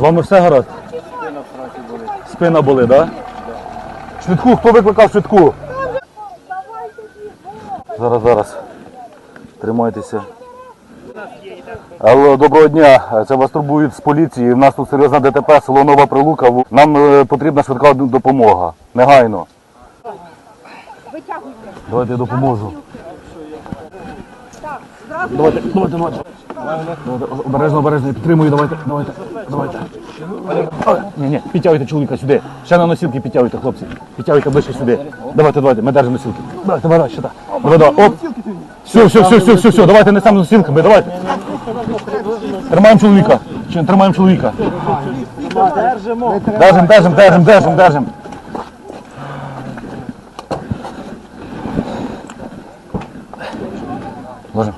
З вами все гаразд? Спина болить, так? Да? Швидку, хто викликав швидку? Зараз, зараз. Тримайтеся. Алло, доброго дня. Це вас турбують з поліції. У нас тут серйозна ДТП, село Нова Прилука. Нам е, потрібна швидка допомога. Негайно. Витягуйте. Давайте я допоможу. Давайте, давайте, давайте. Давайте, обережно, обережно, підтримую, давайте, давайте, давайте. Ні, ні, підтягуйте чоловіка сюди. Ще на носілки підтягуйте, хлопці. Підтягуйте ближче сюди. Давайте, давайте, ми держимо носілки. Давайте, давай, ще так. Давай, давай, оп. Все, все, все, все, все, все, давайте несемо носілками, давайте. Тримаємо чоловіка. Чи тримаємо чоловіка. Держимо, держимо, держимо, держимо, держимо. Ложимо.